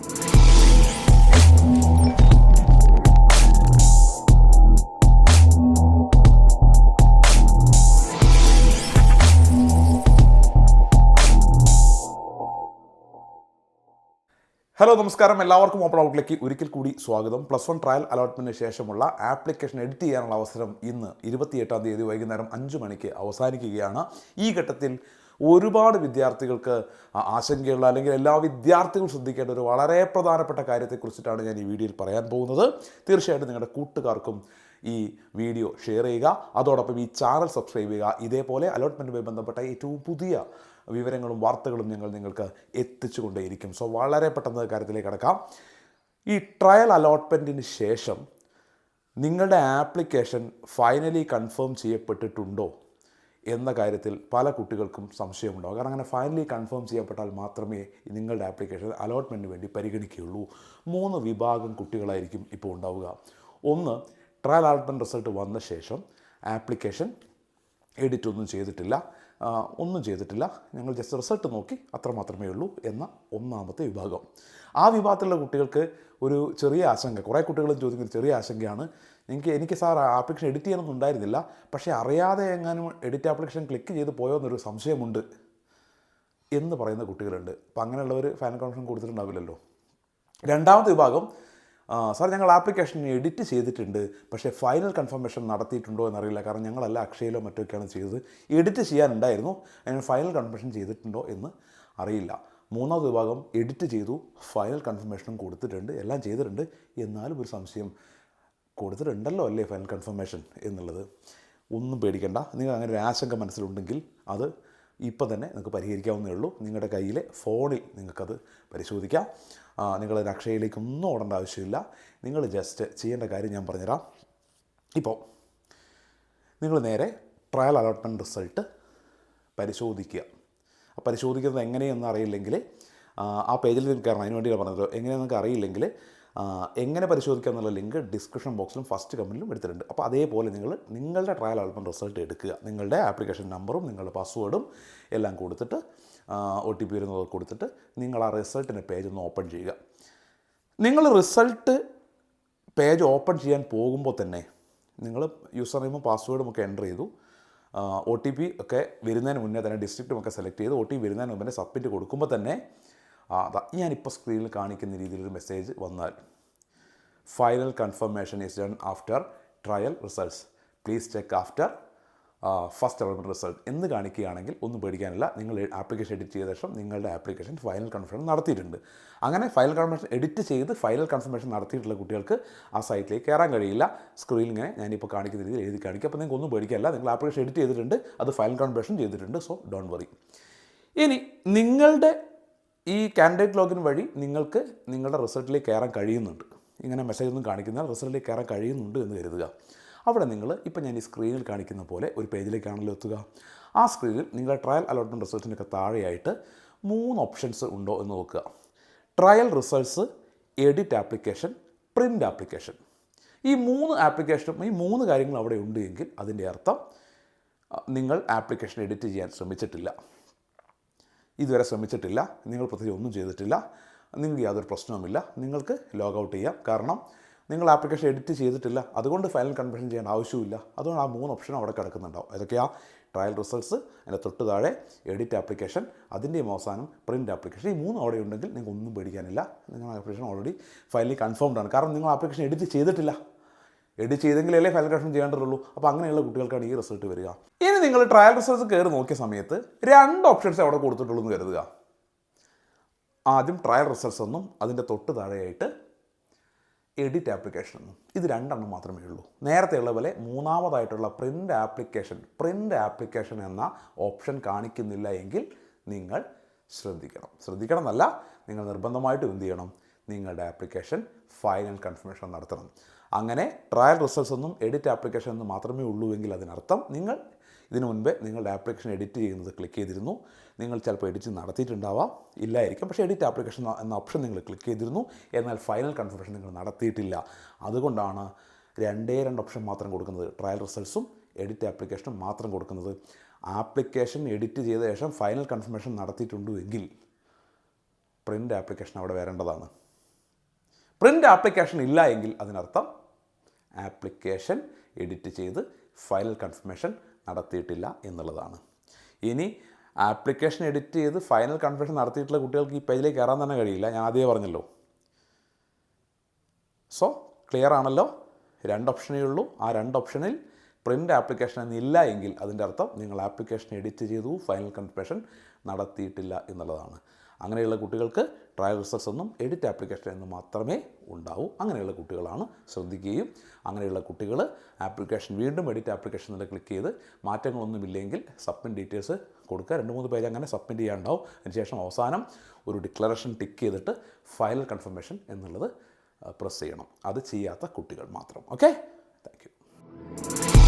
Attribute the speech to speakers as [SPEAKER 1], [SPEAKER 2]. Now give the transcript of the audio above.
[SPEAKER 1] Hello നമസ്കാരം. എല്ലാവർക്കും open ഔട്ടിലേക്ക് ഒരിക്കൽ കൂടി സ്വാഗതം. പ്ലസ് വൺ ട്രയൽ അലോട്ട്മെന്റിന് ശേഷമുള്ള ആപ്ലിക്കേഷൻ എഡിറ്റ് ചെയ്യാനുള്ള അവസരം ഇന്ന് ഇരുപത്തിയെട്ടാം തീയതി വൈകുന്നേരം അഞ്ച് മണിക്ക് അവസാനിക്കുകയാണ്. ഈ ഘട്ടത്തിൽ ഒരുപാട് വിദ്യാർത്ഥികൾക്ക് ആശങ്കയുള്ള അല്ലെങ്കിൽ എല്ലാ വിദ്യാർത്ഥികളും ശ്രദ്ധിക്കേണ്ട ഒരു വളരെ പ്രധാനപ്പെട്ട കാര്യത്തെക്കുറിച്ചിട്ടാണ് ഞാൻ ഈ വീഡിയോയിൽ പറയാൻ പോകുന്നത്. തീർച്ചയായിട്ടും നിങ്ങളുടെ കൂട്ടുകാർക്കും ഈ വീഡിയോ ഷെയർ ചെയ്യുക. അതോടൊപ്പം ഈ ചാനൽ സബ്സ്ക്രൈബ് ചെയ്യുക. ഇതേപോലെ അലോട്ട്മെന്റുമായി ബന്ധപ്പെട്ട ഏറ്റവും പുതിയ വിവരങ്ങളും വാർത്തകളും ഞങ്ങൾ നിങ്ങൾക്ക് എത്തിച്ചു കൊണ്ടേയിരിക്കും സോ വളരെ പെട്ടെന്ന് കാര്യത്തിലേക്ക് കിടക്കാം. ഈ ട്രയൽ അലോട്ട്മെന്റിന് ശേഷം നിങ്ങളുടെ ആപ്ലിക്കേഷൻ ഫൈനലി കൺഫേം ചെയ്യപ്പെട്ടിട്ടുണ്ടോ? എന്ന കാര്യത്തിൽ പല കുട്ടികൾക്കും സംശയമുണ്ടാകും കാരണം അങ്ങനെ ഫൈനലി കൺഫേം ചെയ്യപ്പെട്ടാൽ മാത്രമേ നിങ്ങളുടെ ആപ്ലിക്കേഷൻ അലോട്ട്മെന്റിന് വേണ്ടി പരിഗണിക്കുകയുള്ളൂ. മൂന്ന് വിഭാഗം കുട്ടികളായിരിക്കും ഇപ്പോൾ ഉണ്ടാവുക. ഒന്ന് ട്രയൽ അലോട്ട്മെന്റ് റിസൾട്ട് വന്ന ശേഷം ആപ്ലിക്കേഷൻ എഡിറ്റ് ഒന്നും ചെയ്തിട്ടില്ല. ഒന്നും ചെയ്തിട്ടില്ല. ഞങ്ങൾ ജസ്റ്റ് റിസൾട്ട് നോക്കി അത്ര മാത്രമേ ഉള്ളൂ എന്ന ഒന്നാമത്തെ വിഭാഗം. ആ വിഭാഗത്തിലുള്ള കുട്ടികൾക്ക് ഒരു ചെറിയ ആശങ്ക. കുറേ കുട്ടികളും ചോദിക്കുന്ന ചെറിയ ആശങ്കയാണ്. എനിക്ക് എനിക്ക് സാർ ആപ്ലിക്കേഷൻ എഡിറ്റ് ചെയ്യണമെന്ന് ഉണ്ടായിരുന്നില്ല. പക്ഷേ അറിയാതെ എങ്ങാനും എഡിറ്റ് ആപ്ലിക്കേഷൻ ക്ലിക്ക് ചെയ്ത് പോയോ എന്നൊരു സംശയമുണ്ട് എന്ന് പറയുന്ന കുട്ടികളുണ്ട്. അപ്പോൾ അങ്ങനെയുള്ളവർ ഫൈനൽ കൺഫർമേഷൻ കൊടുത്തിട്ടുണ്ടാവില്ലല്ലോ. രണ്ടാമത്തെ വിഭാഗം സാർ ഞങ്ങൾ ആപ്ലിക്കേഷൻ എഡിറ്റ് ചെയ്തിട്ടുണ്ട്. പക്ഷേ ഫൈനൽ കൺഫർമേഷൻ നടത്തിയിട്ടുണ്ടോ എന്നറിയില്ല. കാരണം ഞങ്ങളല്ല അക്ഷയിലോ മറ്റൊക്കെയാണ് ചെയ്തത്. എഡിറ്റ് ചെയ്യാനുണ്ടായിരുന്നു. അതിന് ഫൈനൽ കൺഫർമേഷൻ ചെയ്തിട്ടുണ്ടോ എന്ന് അറിയില്ല. മൂന്നാമത്തെ വിഭാഗം എഡിറ്റ് ചെയ്തു ഫൈനൽ കൺഫർമേഷനും കൊടുത്തിട്ടുണ്ട് എല്ലാം ചെയ്തിട്ടുണ്ട്. എന്നാലും ഒരു സംശയം കൊടുത്തിട്ടുണ്ടല്ലോ അല്ലേ ഫൈനൽ കൺഫർമേഷൻ എന്നുള്ളത്? ഒന്നും പേടിക്കണ്ട. നിങ്ങൾ അങ്ങനെ ഒരു ആശങ്ക മനസ്സിലുണ്ടെങ്കിൽ അത് ഇപ്പം തന്നെ നിങ്ങൾക്ക് പരിഹരിക്കാവുന്നേ ഉള്ളൂ. നിങ്ങളുടെ കയ്യിലെ ഫോണിൽ നിങ്ങൾക്കത് പരിശോധിക്കാം. നിങ്ങൾ അക്ഷയയിലേക്ക് ഒന്നും ഓടേണ്ട ആവശ്യമില്ല. നിങ്ങൾ ജസ്റ്റ് ചെയ്യേണ്ട കാര്യം ഞാൻ പറഞ്ഞുതരാം. ഇപ്പോൾ നിങ്ങൾ നേരെ ട്രയൽ അലോട്ട്മെന്റ് റിസൾട്ട് പരിശോധിക്കുക. പരിശോധിക്കുന്നത് എങ്ങനെയെന്ന് അറിയില്ലെങ്കിൽ ആ, പേജിൽ കയറണം. അതിന് വേണ്ടിയാണ് പറഞ്ഞത്. നിങ്ങൾക്ക് അറിയില്ലെങ്കിൽ എങ്ങനെ പരിശോധിക്കുക എന്നുള്ള ലിങ്ക് ഡിസ്ക്രിപ്ഷൻ ബോക്സിലും ഫസ്റ്റ് കമന്റിലും എടുത്തിട്ടുണ്ട്. അപ്പോൾ അതേപോലെ നിങ്ങൾ നിങ്ങളുടെ ട്രയൽ ആൽബം റിസൾട്ട് എടുക്കുക. നിങ്ങളുടെ ആപ്ലിക്കേഷൻ നമ്പറും നിങ്ങളുടെ പാസ്വേഡും എല്ലാം കൊടുത്തിട്ട് ഒ ടി പി വരുന്നത് കൊടുത്തിട്ട് നിങ്ങൾ ആ റിസൾട്ടിന്റെ പേജ് ഒന്ന് ഓപ്പൺ ചെയ്യുക. നിങ്ങൾ റിസൾട്ട് പേജ് ഓപ്പൺ ചെയ്യാൻ പോകുമ്പോൾ തന്നെ നിങ്ങൾ യൂസർ നെയിമും പാസ്വേഡും ഒക്കെ എന്റർ ചെയ്തു. ഒ ടി പി ഒക്കെ വരുന്നതിന് മുന്നേ തന്നെ ഡിസ്ട്രിക്റ്റും ഒക്കെ സെലക്ട് ചെയ്ത് ഒ ടി പി വരുന്നതിന് മുന്നേ സബ്മിറ്റ് കൊടുക്കുമ്പോൾ തന്നെ ഞാനിപ്പോൾ സ്ക്രീനിൽ കാണിക്കുന്ന രീതിയിലൊരു മെസ്സേജ് വന്നാൽ final confirmation is done after trial results please check after first allotment result എന്ന് കാണിക്കുകയാണെങ്കിൽ ഒന്നും പേടിക്കാനില്ല. നിങ്ങൾ ആപ്ലിക്കേഷൻ എഡിറ്റ് ചെയ്ത ശേഷം നിങ്ങളുടെ ആപ്ലിക്കേഷൻ ഫൈനൽ കൺഫർമേഷൻ നടത്തിയിട്ടുണ്ട്. അങ്ങനെ ഫൈനൽ കൺഫർമേഷൻ എഡിറ്റ് ചെയ്ത് ഫൈനൽ കൺഫർമേഷൻ നടത്തിയിട്ടുള്ള കുട്ടികൾക്ക് ആ സൈറ്റിലേക്ക് കയറാൻ കഴിയില്ല. സ്ക്രീനിൽ ഇങ്ങനെ ഞാനിപ്പോൾ കാണിക്കുന്ന രീതിയിൽ എഴുതി കാണിക്കുക അപ്പോൾ നിങ്ങൾക്ക് ഒന്നും പേടിക്കാനില്ല. നിങ്ങൾ ആപ്ലിക്കേഷൻ എഡിറ്റ് ചെയ്തിട്ടുണ്ട്. അത് ഫൈനൽ കൺഫർമേഷൻ ചെയ്തിട്ടുണ്ട്. സോ ഡോൺ വറി ഇനി നിങ്ങളുടെ ഈ കാൻഡിഡേറ്റ് ലോഗിൻ വഴി നിങ്ങൾക്ക് നിങ്ങളുടെ റിസൾട്ടിലേക്ക് കയറാൻ കഴിയുന്നുണ്ട്. ഇങ്ങനെ മെസ്സേജ് ഒന്നും കാണിക്കുന്ന റിസൾട്ടിലേക്ക് കയറാൻ കഴിയുന്നുണ്ട് എന്ന് കരുതുക. അവിടെ നിങ്ങൾ ഇപ്പം ഞാൻ ഈ സ്ക്രീനിൽ കാണിക്കുന്ന പോലെ ഒരു പേജിലേക്കാണല്ലോ എത്തുക. ആ സ്ക്രീനിൽ നിങ്ങളുടെ ട്രയൽ അലോട്ട്മെന്റ് റിസൾട്ടിനൊക്കെ താഴെയായിട്ട് മൂന്ന് ഓപ്ഷൻസ് ഉണ്ടോ എന്ന് നോക്കുക. Trial results edit application print application ഈ മൂന്ന് ആപ്ലിക്കേഷനും ഈ മൂന്ന് കാര്യങ്ങൾ അവിടെ ഉണ്ട് എങ്കിൽ അതിന്റെ അർത്ഥം നിങ്ങൾ ആപ്ലിക്കേഷൻ എഡിറ്റ് ചെയ്യാൻ ശ്രമിച്ചിട്ടില്ല. ഇതുവരെ ശ്രമിച്ചിട്ടില്ല. നിങ്ങൾ പ്രത്യേകിച്ച് ഒന്നും ചെയ്തിട്ടില്ല. നിങ്ങൾക്ക് യാതൊരു പ്രശ്നവുമില്ല. നിങ്ങൾക്ക് ലോഗൗട്ട് ചെയ്യാം. കാരണം നിങ്ങൾ ആപ്ലിക്കേഷൻ എഡിറ്റ് ചെയ്തിട്ടില്ല. അതുകൊണ്ട് ഫൈനൽ കൺവേർഷൻ ചെയ്യേണ്ട ആവശ്യമില്ല. അതുകൊണ്ട് ആ മൂന്ന് ഓപ്ഷൻ അവിടെ കിടക്കുന്നുണ്ടാവും. ഏതൊക്കെയാണ് ട്രയൽ റിസൾട്ട്സ് അതിന്റെ തൊട്ട് താഴെ എഡിറ്റ് ആപ്ലിക്കേഷൻ അതിന്റെയും അവസാനം പ്രിന്റ് ആപ്ലിക്കേഷൻ. ഈ മൂന്ന് അവിടെ ഉണ്ടെങ്കിൽ നിങ്ങൾക്ക് ഒന്നും പേടിക്കാനില്ല. നിങ്ങൾ ആപ്ലിക്കേഷൻ ഓൾറെഡി ഫൈനലി കൺഫേംഡ് ആണ്. കാരണം നിങ്ങൾ ആപ്ലിക്കേഷൻ എഡിറ്റ് ചെയ്തിട്ടില്ല. എഡിറ്റ് ചെയ്തെങ്കിലല്ലേ ഫയൽ കറക്ഷൻ ചെയ്യേണ്ടതുള്ളൂ. അപ്പോൾ അങ്ങനെയുള്ള കുട്ടികൾക്കാണ് ഈ റിസൾട്ട് വരിക. ഇനി നിങ്ങൾ ട്രയൽ റിസൾട്ട്സ് കയറി നോക്കിയ സമയത്ത് രണ്ട് ഓപ്ഷൻസ് അവിടെ കൊടുത്തിട്ടുള്ളൂ എന്ന് കരുതുക. ആദ്യം ട്രയൽ റിസൾട്ട്സ് ഒന്നും അതിന്റെ തൊട്ട് താഴെയായിട്ട് എഡിറ്റ് ആപ്ലിക്കേഷൻ എന്നും. ഇത് രണ്ടെണ്ണം മാത്രമേ ഉള്ളൂ. നേരത്തെയുള്ള പോലെ മൂന്നാമതായിട്ടുള്ള പ്രിന്റ് ആപ്ലിക്കേഷൻ പ്രിന്റ് ആപ്ലിക്കേഷൻ എന്ന ഓപ്ഷൻ കാണിക്കുന്നില്ല എങ്കിൽ നിങ്ങൾ ശ്രദ്ധിക്കണം. ശ്രദ്ധിക്കണം എന്നല്ല നിങ്ങൾ നിർബന്ധമായിട്ടും എന്ത് ചെയ്യണം? നിങ്ങളുടെ ആപ്ലിക്കേഷൻ ഫൈനൽ കൺഫർമേഷൻ നടത്തണം. അങ്ങനെ ട്രയൽ റിസൾട്ട്സ് ഒന്നും എഡിറ്റ് ആപ്ലിക്കേഷൻ എന്ന് മാത്രമേ ഉള്ളൂ എങ്കിൽ അതിനർത്ഥം നിങ്ങൾ ഇതിനു മുൻപേ നിങ്ങളുടെ ആപ്ലിക്കേഷൻ എഡിറ്റ് ചെയ്യുന്നത് ക്ലിക്ക് ചെയ്തിരുന്നു. നിങ്ങൾ ചിലപ്പോൾ എഡിറ്റ് നടത്തിയിട്ടുണ്ടാവാം. ഇല്ലായിരിക്കും. പക്ഷേ എഡിറ്റ് ആപ്ലിക്കേഷൻ എന്ന ഓപ്ഷൻ നിങ്ങൾ ക്ലിക്ക് ചെയ്തിരുന്നു. എന്നാൽ ഫൈനൽ കൺഫർമേഷൻ നിങ്ങൾ നടത്തിയിട്ടില്ല. അതുകൊണ്ടാണ് രണ്ടേ രണ്ട് ഓപ്ഷൻ മാത്രം കൊടുക്കുന്നത്. ട്രയൽ റിസൾട്ട്സും എഡിറ്റ് ആപ്ലിക്കേഷനും മാത്രം കൊടുക്കുന്നത്. ആപ്ലിക്കേഷൻ എഡിറ്റ് ചെയ്ത ശേഷം ഫൈനൽ കൺഫർമേഷൻ നടത്തിയിട്ടുണ്ടോ എങ്കിൽ പ്രിന്റ് ആപ്ലിക്കേഷൻ അവിടെ വരേണ്ടതാണ്. പ്രിന്റ് ആപ്ലിക്കേഷൻ ഇല്ല എങ്കിൽ അതിനർത്ഥം ആപ്ലിക്കേഷൻ എഡിറ്റ് ചെയ്ത് ഫൈനൽ കൺഫർമേഷൻ നടത്തിയിട്ടില്ല എന്നുള്ളതാണ്. ഇനി ആപ്ലിക്കേഷൻ എഡിറ്റ് ചെയ്ത് ഫൈനൽ കൺഫർമേഷൻ നടത്തിയിട്ടുള്ള കുട്ടികൾക്ക് ഈ പേജിലേക്ക് കയറാൻ തന്നെ കഴിയില്ല. ഞാൻ ആദ്യമേ പറഞ്ഞല്ലോ. സോ ക്ലിയർ ആണല്ലോ? രണ്ട് ഓപ്ഷനേ ഉള്ളൂ. ആ രണ്ട് ഓപ്ഷനിൽ പ്രിന്റ് ആപ്ലിക്കേഷൻ എന്നില്ല എങ്കിൽ അതിന്റെ അർത്ഥം നിങ്ങൾ ആപ്ലിക്കേഷൻ എഡിറ്റ് ചെയ്തു ഫൈനൽ കൺഫർമേഷൻ നടത്തിയിട്ടില്ല എന്നുള്ളതാണ്. അങ്ങനെയുള്ള കുട്ടികൾക്ക് ട്രയൽ റിസൾട്ട്സ് ഒന്നും എഡിറ്റ് ആപ്ലിക്കേഷൻ എന്ന് മാത്രമേ ഉണ്ടാവൂ. അങ്ങനെയുള്ള കുട്ടികളാണ് ശ്രദ്ധിക്കുകയും അങ്ങനെയുള്ള കുട്ടികൾ ആപ്ലിക്കേഷൻ വീണ്ടും എഡിറ്റ് ആപ്ലിക്കേഷൻ എന്നുള്ള ക്ലിക്ക് ചെയ്ത് മാറ്റങ്ങളൊന്നുമില്ലെങ്കിൽ സബ്മിറ്റ് ഡീറ്റെയിൽസ് കൊടുക്കുക. രണ്ട് മൂന്ന് പേജ് അങ്ങനെ സബ്മിറ്റ് ചെയ്യാനുണ്ടാവും. അതിനുശേഷം അവസാനം ഒരു ഡിക്ലറേഷൻ ടിക്ക് ചെയ്തിട്ട് ഫൈനൽ കൺഫർമേഷൻ എന്നുള്ളത് പ്രസ് ചെയ്യണം. അത് ചെയ്യാത്ത കുട്ടികൾ മാത്രം. Okay thank